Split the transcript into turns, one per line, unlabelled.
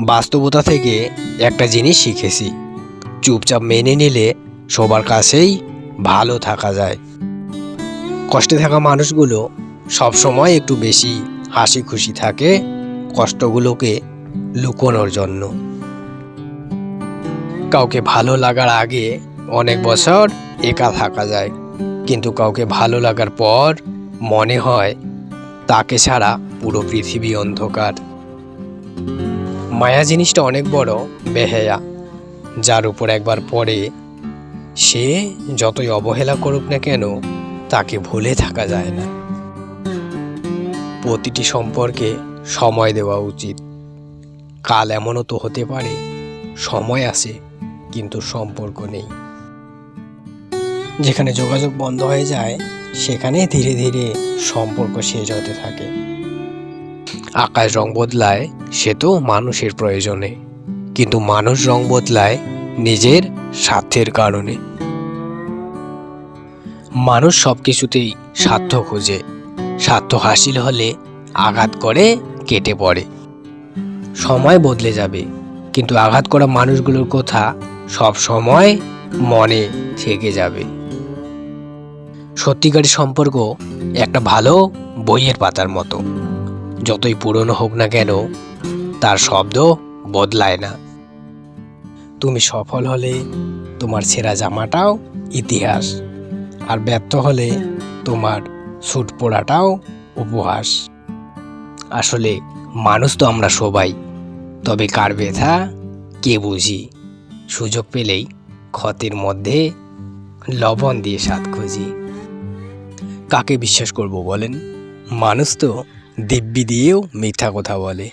বাস্তবতা থেকে একটা জিনিস শিখেছি। চুপচাপ মেনে নিলে সবার কাছেই ভালো থাকা যায়। কষ্টে থাকা মানুষগুলো সব সময় একটু বেশি হাসি খুশি থাকে কষ্টগুলোকে লুকোনোর জন্য। কাউকে ভালো লাগার আগে অনেক বছর একা থাকা যায়, কিন্তু কাউকে ভালো লাগার পর মনে হয় তাকে ছাড়া পুরো পৃথিবী অন্ধকার। মায়া জিনিসটা অনেক বড়, বেহেয়া, যার উপর একবার পড়ে সে যতই অবহেলা করুক না কেন, তাকে ভুলে থাকা যায় না। প্রতিটি সম্পর্কে সময় দেওয়া উচিত। কাল এমনও তো হতে পারে, সময় আছে, কিন্তু সম্পর্ক নেই। যেখানে যোগাযোগ বন্ধ হয়ে যায় সেখানে ধীরে ধীরে সম্পর্ক শেষ হতে থাকে। আকাশ রং বদলায়, সে তো মানুষের প্রয়োজনে। কিন্তু মানুষ রং বদলায় নিজের স্বার্থের কারণে। মানুষ সব কিছুতেই স্বার্থ খোঁজে। স্বার্থ হাসিল হলে আঘাত করে, কেটে পড়ে। সময় বদলে যাবে, কিন্তু আঘাত করা মানুষগুলোর কথা সব সময় মনে থেকে যাবে। সত্যিকারের সম্পর্ক একটা ভালো বইয়ের পাতার মতো। যতই পুরনো হোক না কেন, তার শব্দ বদলায় না। তুমি সফল হলে তোমার সেরা জামাটাও ইতিহাস, আর ব্যর্থ হলে তোমার স্যুট পরাটাও উপহাস। আসলে মানুষ তো আমরা সবাই, তবে কার ব্যথা কে বুঝি? সুযোগ পেলেই ক্ষতের মধ্যে লবণ দিয়ে স্বাদ খুঁজি। কাকে বিশ্বাস করব বলেন? মানুষ তো দিব্যি দিয়েও মিথ্যা কথা বলে।